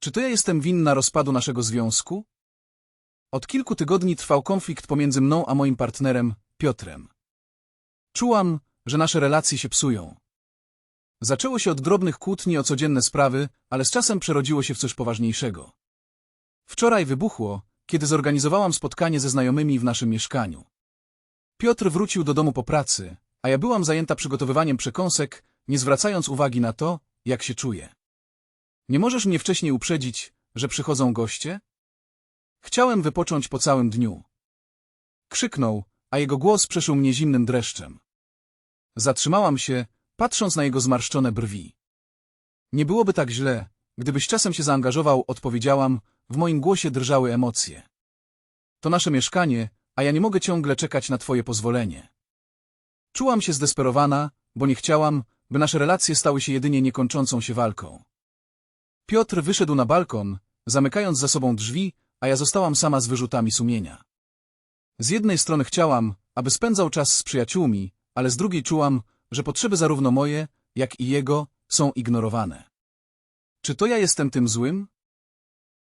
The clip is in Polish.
Czy to ja jestem winna rozpadu naszego związku? Od kilku tygodni trwał konflikt pomiędzy mną a moim partnerem, Piotrem. Czułam, że nasze relacje się psują. Zaczęło się od drobnych kłótni o codzienne sprawy, ale z czasem przerodziło się w coś poważniejszego. Wczoraj wybuchło, kiedy zorganizowałam spotkanie ze znajomymi w naszym mieszkaniu. Piotr wrócił do domu po pracy, a ja byłam zajęta przygotowywaniem przekąsek, nie zwracając uwagi na to, jak się czuję. Nie możesz mnie wcześniej uprzedzić, że przychodzą goście? Chciałem wypocząć po całym dniu. Krzyknął, a jego głos przeszył mnie zimnym dreszczem. Zatrzymałam się, patrząc na jego zmarszczone brwi. Nie byłoby tak źle, gdybyś czasem się zaangażował, odpowiedziałam, w moim głosie drżały emocje. To nasze mieszkanie, a ja nie mogę ciągle czekać na twoje pozwolenie. Czułam się zdesperowana, bo nie chciałam, by nasze relacje stały się jedynie niekończącą się walką. Piotr wyszedł na balkon, zamykając za sobą drzwi, a ja zostałam sama z wyrzutami sumienia. Z jednej strony chciałam, aby spędzał czas z przyjaciółmi, ale z drugiej czułam, że potrzeby zarówno moje, jak i jego są ignorowane. Czy to ja jestem tym złym?